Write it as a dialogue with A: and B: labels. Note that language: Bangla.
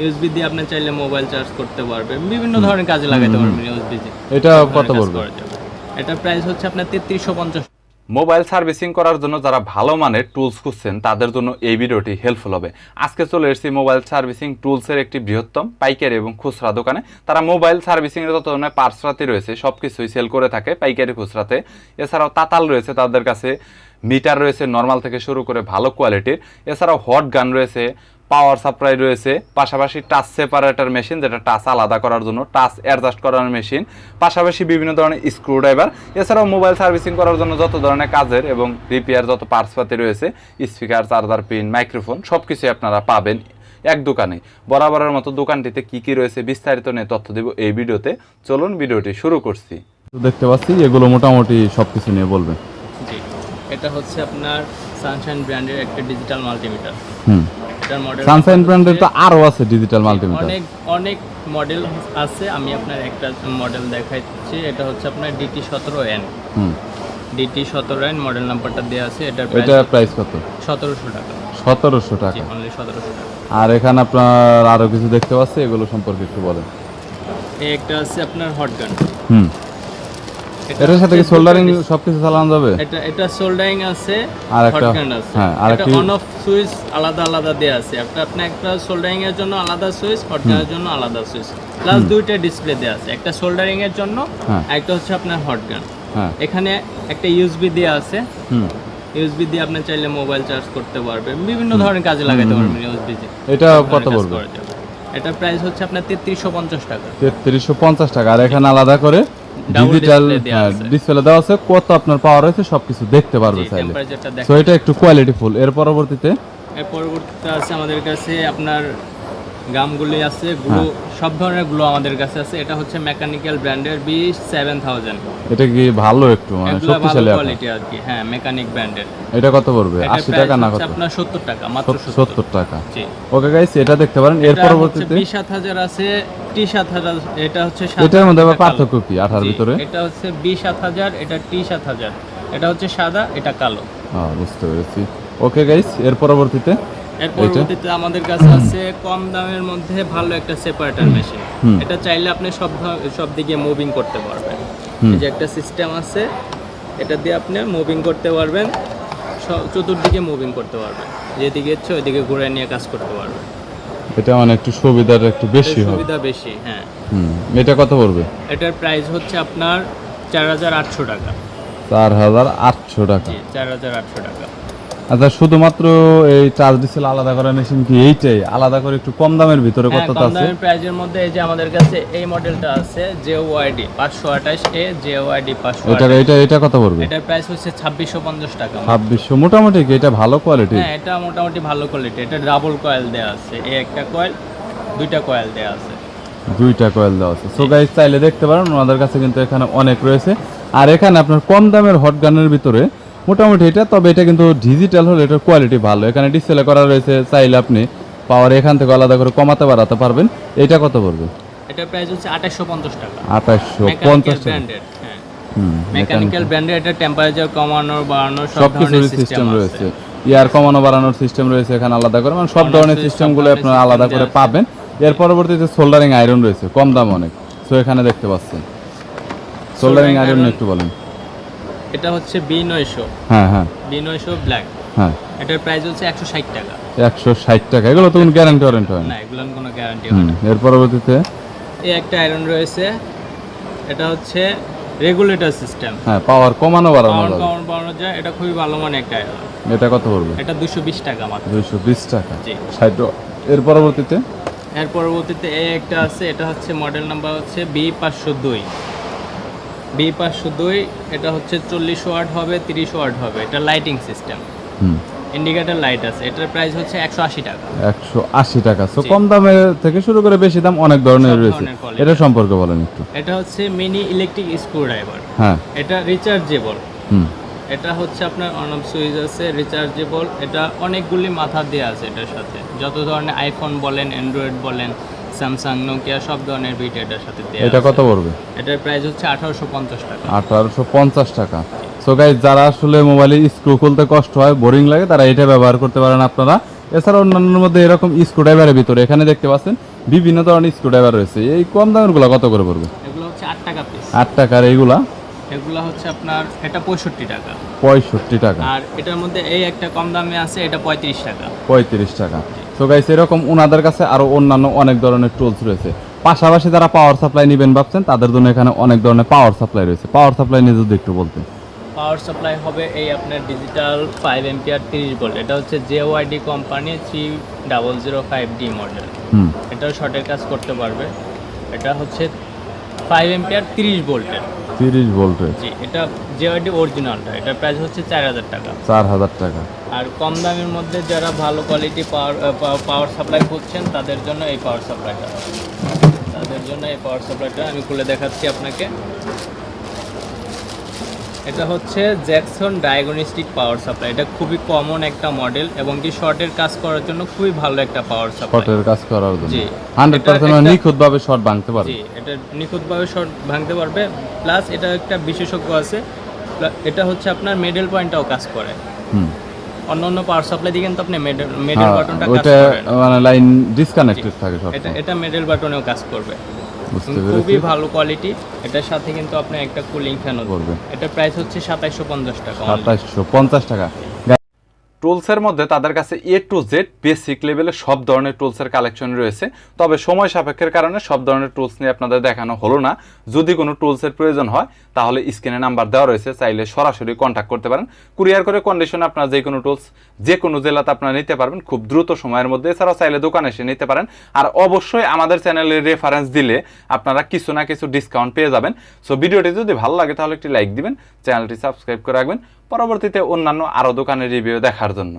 A: ইউএসবি দিয়ে আপনি চাইলে মোবাইল চার্জ করতে পারবেন। বিভিন্ন ধরনের কাজে লাগাতে পারবেন ইউএসবি দিয়ে
B: এটা কত পড়বে।
A: এটার প্রাইস হচ্ছে আপনার তেত্রিশশো পঞ্চাশ।
B: মোবাইল সার্ভিসিং করার জন্য যারা ভালো মানের টুলস খুঁজছেন তাদের জন্য এই ভিডিওটি হেল্পফুল হবে। আজকে চলে এসেছি মোবাইল সার্ভিসিং টুলসের একটি বৃহত্তম পাইকারি এবং খুচরা দোকানে। তারা মোবাইল সার্ভিসিং এর যত ধরনের পার্সরাতি রয়েছে সব কিছুই সেল করে থাকে পাইকারি খুচরাতে। এছাড়াও তাতাল রয়েছে তাদের কাছে মিটার রয়েছে নর্মাল থেকে শুরু করে ভালো কোয়ালিটির এছাড়াও হট গান রয়েছে পাওয়ার সাপ্লাই রয়েছে, পাশাপাশি টাচ সেপারেটর মেশিন যেটা টাচ আলাদা করার জন্য, টাচ অ্যাডজাস্ট করার মেশিন পাশাপাশি বিভিন্ন ধরনের স্ক্রু ড্রাইভার এছাড়াও মোবাইল সার্ভিসিং করার জন্য যত ধরনের কাজের এবং রিপেয়ার যত পার্টসপাতি রয়েছে স্পিকার চার্জার পিন মাইক্রোফোন সব কিছুই আপনারা পাবেন এক দোকানে। বরাবরের মতো দোকানটিতে কি কি রয়েছে বিস্তারিত নিয়ে তথ্য দেব এই ভিডিওতে। চলুন ভিডিওটি শুরু করছি। দেখতে পাচ্ছি, এগুলো মোটামুটি সবকিছু নিয়ে বলবেন।
A: এটা হচ্ছে আপনার সানশাইন ব্র্যান্ডের একটা ডিজিটাল মাল্টিমিটার
B: হুম।
A: এটার মডেল
B: সানসাইন ব্র্যান্ডের তো আরও আছে ডিজিটাল মাল্টিমিটার
A: অনেক অনেক মডেল আছে আমি আপনার একটা মডেল দেখাচ্ছি এটা হচ্ছে আপনার ডিটি সতেরো এন
B: হুম।
A: ডিটি সতেরো এন মডেল নাম্বারটা দেওয়া আছে এটার
B: এটা প্রাইস কত?
A: সতেরোশো টাকা।
B: সতেরোশো টাকা।
A: অনলি সতেরোশো টাকা।
B: আর এখানে আপনার আরও কিছু দেখতে পাচ্ছি এগুলো সম্পর্কে একটু বলেন।
A: এই একটা আছে আপনার হট গান
B: হুম। এটার সাথে কি সোল্ডারিং সবকিছু চালানো যাবে?
A: এটা এটা সোল্ডারিং আছে
B: আর একটা- হ্যাঁ, আর
A: এটা
B: একটি-
A: অন অফ সুইচ আলাদা আলাদা দেয়া আছে। একটা আপনি একটা সোল্ডারিং এর জন্য আলাদা সুইচ হট গানের জন্য আলাদা সুইচ প্লাস দুইটা ডিসপ্লে দেয়া আছে। একটা সোল্ডারিং এর জন্য
B: হ্যাঁ।
A: একটা হচ্ছে আপনার হট গান
B: হ্যাঁ।
A: এখানে একটা ইউএসবি দেয়া আছে।
B: হুম।
A: ইউএসবি দিয়ে আপনি চাইলে মোবাইল চার্জ করতে পারবেন। বিভিন্ন ধরনের কাজে লাগাতে পারবেন ইউএসবি
B: এটা কত পড়বে।
A: এটার প্রাইস হচ্ছে আপনার তেত্রিশশো পঞ্চাশ টাকা।
B: তেত্রিশশো পঞ্চাশ টাকা। আর এখানে আলাদা করে ডিজিটাল
A: আছে।
B: ডিসপ্লে দেওয়া আছে কত আপনার পাওয়ার আছে সবকিছু দেখতে পারবে চাইলে। সো এটা একটু কোয়ালিটি ফুল এর পরবর্তীতে?
A: এর পরবর্তীতে আছে আমাদের কাছে আপনার গামগুলি আছে গ্লু সব ধরনের গ্লু আমাদের কাছে আছে। এটা হচ্ছে মেকানিক্যাল ব্র্যান্ডের বি সেভেন থাউজেন্ড
B: এটা কি ভালো একটু মানে শক্তিশালী
A: কোয়ালিটি আর কি হ্যাঁ মেকানিক ব্র্যান্ডের
B: এটা কত পড়বে? আশি টাকা না কত?
A: আপনার সত্তর টাকা মাত্র সত্তর।
B: সত্তর টাকা।
A: জি।
B: ওকে গাইস এটা দেখতে পারেন এর পরবর্তীতে
A: বি সাত হাজার আছে টি সাত হাজার এটা হচ্ছে
B: এটার মধ্যে আবার
A: এটা
B: পার্থক্য কি আঠার
A: জি,
B: ভিতরে?
A: এটা হচ্ছে বি সাত হাজার এটা টি সাত হাজার এটা হচ্ছে সাদা এটা কালো।
B: হ্যাঁ বুঝতে পেরেছি। ওকে গাইস এর পরবর্তীতে
A: এর পরবর্তীতে আমাদের কাছে আছে কম দামের মধ্যে ভালো একটা সেপারেটর মেশিন এটা চাইলে আপনি সব সব দিকে মুভিং করতে পারবেন। এই যে একটা সিস্টেম আছে এটা দিয়ে আপনি মুভিং করতে পারবেন চতুর্দিকে মুভিং করতে পারবেন। যেদিকে ইচ্ছে ওইদিকে ঘুরে নিয়ে কাজ করতে পারবেন।
B: এটা মানে একটু সুবিধার একটু বেশি হবে
A: সুবিধা বেশি হ্যাঁ।
B: এটা কত পড়বে?
A: এটার প্রাইস হচ্ছে আপনার চার হাজার আটশো টাকা।
B: চার হাজার আটশো টাকা।
A: চার হাজার আটশো টাকা।
B: আচ্ছা শুধুমাত্র এই চার্জ ডিসেল আলাদা করা মেশিন কি এইটাই? আলাদা করে একটু কম দামের ভিতরে
A: হ্যাঁ,
B: কত
A: কম দামের প্রাইজের মধ্যে এই যে আমাদের কাছে এই মডেলটা আছে জে ওয়াইডি পাঁচশো আঠাশ এ জে ওয়াইডি পাঁচশো
B: এটা এটা এটা কত পড়বে?
A: এটার প্রাইস হচ্ছে ছাব্বিশশো পঞ্চাশ টাকা
B: ছাব্বিশশো মোটামুটি কি এটা ভালো কোয়ালিটি
A: হ্যাঁ এটা মোটামুটি ভালো কোয়ালিটি এটা ডাবল কয়েল দেওয়া আছে। এই একটা কয়েল দুইটা কয়েল দেয়া আছে।
B: দুইটা কয়েল দেওয়া আছে। সো গাইস চাইলে দেখতে পারেন ওনাদের কাছে কিন্তু এখানে অনেক রয়েছে। আর এখানে আপনার কম দামের হট গানের ভিতরে মোটামুটি এটা তবে এটা কিন্তু ডিজিটাল হলে এটার কোয়ালিটি ভালো। এখানে ডিসপ্লে করা রয়েছে চাইলে আপনি পাওয়ার এখান থেকে আলাদা করে কমাতে বাড়াতে পারবেন। এটা কত পড়বে?
A: এটার প্রাইস হচ্ছে আঠাশশো পঞ্চাশ টাকা।
B: আঠাশশো
A: মেকানিক্যাল
B: পঞ্চাশ টাকা।
A: ব্র্যান্ডের
B: হুম
A: মেকানিক্যাল ব্র্যান্ডের এটা টেম্পারেচার কমানো বাড়ানো সব
B: কিছুর
A: ধরনের
B: সিস্টেম রয়েছে। ইয়ার কমানো বাড়ানোর সিস্টেম রয়েছে এখানে আলাদা করে। মানে সব ধরনের সিস্টেমগুলো আপনারা আলাদা করে পাবেন। এর পরবর্তীতে সোল্ডারিং আয়রন রয়েছে কম দাম অনেক। সো এখানে দেখতে পাচ্ছেন। সোল্ডারিং আয়রন একটু বলেন।
A: এটা হচ্ছে বি নয়শো।
B: হ্যাঁ হ্যাঁ।
A: বি নয়শো ব্ল্যাক
B: হ্যাঁ।
A: এটার প্রাইস হচ্ছে একশো ষাট টাকা।
B: একশো ষাট টাকা। এগুলো তো কোনো গ্যারান্টি ওয়ারেন্টি হয় না।
A: এগুলোর কোনো গ্যারান্টি হয় না।
B: এর পরবর্তীতে?
A: এই একটা আয়রন রয়েছে। এটা হচ্ছে রেগুলেটর সিস্টেম
B: হ্যাঁ পাওয়ার কমানো বাড়ানো
A: পাওয়ার পাওয়ার বাড়ানো যায়। এটা খুবই ভালো মানে একটা আয়রন
B: এটা কত পড়বে?
A: এটা দুশো বিশ টাকা মাত্র।
B: দুইশো বিশ টাকা।
A: জি।
B: ষাট এর পরবর্তীতে?
A: এর পরবর্তীতে এই একটা আছে। এটা হচ্ছে মডেল নাম্বার হচ্ছে বি পাঁচশো দুই। বি পাঁচশো দুই এটা হচ্ছে চল্লিশ ওয়াট হবে তিরিশ ওয়াট হবে। এটা লাইটিং সিস্টেম ইন্ডিকেটর লাইট আছে। এটার প্রাইস হচ্ছে একশো আশি টাকা।
B: একশো আশি টাকা। সো কম দামের থেকে শুরু করে বেশি দাম অনেক ধরনের রয়েছে
A: ধরনের quality।
B: এটা সম্পর্কে বলেন একটু।
A: এটা হচ্ছে মিনি ইলেকট্রিক স্ক্রু ড্রাইভার
B: হ্যাঁ।
A: এটা রিচার্জেবল
B: হুম।
A: এটা হচ্ছে আপনার অন অফ সুইচ আছে রিচার্জেবল এটা অনেকগুলি মাথা দেওয়া আছে এটার সাথে। যত ধরনের আইফোন বলেন অ্যান্ড্রয়েড বলেন স্যামসাং নোকিয়া সব ধরনের বিট এটার সাথে দেওয়া
B: এটা কত পড়বে?
A: এটার প্রাইস হচ্ছে আঠারোশো পঞ্চাশ টাকা।
B: আঠারোশো পঞ্চাশ টাকা। সো গাইজ যারা আসলে মোবাইলে স্ক্রু খুলতে কষ্ট হয় বোরিং লাগে তারা এটা ব্যবহার করতে পারেন আপনারা। এছাড়া অন্যান্যর মধ্যে এরকম স্ক্রুড্রাইভারের ভিতরে এখানে দেখতে পাচ্ছেন বিভিন্ন ধরনের স্ক্রুড্রাইভার রয়েছে। এই কম দামেরগুলা কত করে পড়বে?
A: এগুলো হচ্ছে আট টাকা পিস
B: আট টাকার এইগুলা?
A: এগুলো হচ্ছে আপনার এটা পঁয়ষট্টি টাকা।
B: পঁয়ষট্টি টাকা।
A: আর এটার মধ্যে এই একটা কম দামে আছে এটা পঁয়ত্রিশ টাকা।
B: পঁয়ত্রিশ টাকা। তো গাইস এরকম ওনাদের কাছে আরও অন্যান্য অনেক ধরনের টুলস রয়েছে। পাশাপাশি যারা পাওয়ার সাপ্লাই নেবেন ভাবছেন তাদের জন্য এখানে অনেক ধরনের পাওয়ার সাপ্লাই রয়েছে। পাওয়ার সাপ্লাই নিয়ে যদি একটু বলতেন।
A: পাওয়ার সাপ্লাই হবে এই আপনার ডিজিটাল ফাইভ এমপিআর তিরিশ ভোল্ট এটা হচ্ছে JYD company three double zero five D model
B: হুম।
A: এটাও শর্টের কাজ করতে পারবে। এটা হচ্ছে ফাইভ এমপিআর তিরিশ ভোল্টের
B: তিরিশ ভোল্টের
A: জি এটা জেওয়াইডি অরিজিনালটা এটা প্রাইস হচ্ছে চার হাজার টাকা।
B: চার হাজার টাকা।
A: আর কম দামের মধ্যে যারা ভালো কোয়ালিটি পাওয়ার পাওয়ার সাপ্লাই করছেন তাদের জন্য এই পাওয়ার সাপ্লাইটা তাদের জন্য এই পাওয়ার সাপ্লাইটা আমি খুলে দেখাচ্ছি আপনাকে। এটা হচ্ছে জ্যাকসন ডায়াগনস্টিক পাওয়ার সাপ্লাই এটা খুবই কমন একটা মডেল এবং কি শর্টের কাজ করার জন্য খুবই ভালো একটা পাওয়ার সাপ্লাই
B: শর্টের কাজ করার জন্য।
A: জি।
B: হান্ড্রেড
A: এটা
B: পার্সেন্ট
A: একটা-
B: নিখুঁত ভাবে শর্ট ভাঙতে পারবে।
A: জি এটা নিখুঁতভাবে শর্ট ভাঙতে পারবে। প্লাস এটা একটা বিশেষজ্ঞ আছে। এটা হচ্ছে আপনার মেডেল পয়েন্টটাও কাজ করে।
B: হুম।
A: অন্য অন্য পাওয়ার সাপ্লাই দিয়ে কিন্তু আপনি মেডেল মেডেল বাটনটা কাজ
B: ওইটা
A: করে না।
B: মানে লাইন ডিসকানেক্টেড থাকে সব
A: এটা এটা মেডেল বাটনেও কাজ করবে। খুবই ভালো কোয়ালিটি এটার সাথে কিন্তু আপনি একটা কুলিং ফ্যানও
B: করবেন
A: এটা প্রাইস হচ্ছে সাতাইশশো পঞ্চাশ টাকা।
B: সাতাইশশো পঞ্চাশ টাকা। টুলসের মধ্যে তাদের কাছে এ টু জেড বেসিক লেভেলে সব ধরনের টুলসের কালেকশন রয়েছে। তবে সময় সাপেক্ষের কারণে সব ধরনের টুলস নিয়ে আপনাদের দেখানো হলো না। যদি কোনো টুলসের প্রয়োজন হয়, তাহলে স্ক্রিনে নাম্বার দেওয়া রয়েছে, চাইলে সরাসরি কন্ট্যাক্ট করতে পারেন। কুরিয়ার করে কন্ডিশনে আপনারা যে কোনো টুলস, যে কোনো জেলাতে আপনারা নিতে পারবেন, খুব দ্রুত সময়ের মধ্যে। এছাড়াও চাইলে দোকানে এসে নিতে পারেন। আর অবশ্যই আমাদের চ্যানেলের রেফারেন্স দিলে আপনারা কিছু না কিছু ডিসকাউন্ট পেয়ে যাবেন। সো ভিডিওটি যদি ভালো লাগে, তাহলে একটি লাইক দিবেন, চ্যানেলটি সাবস্ক্রাইব করে রাখবেন। পরবর্তীতে অন্যান্য আরও দোকানের রিভিউ দেখার জন্য।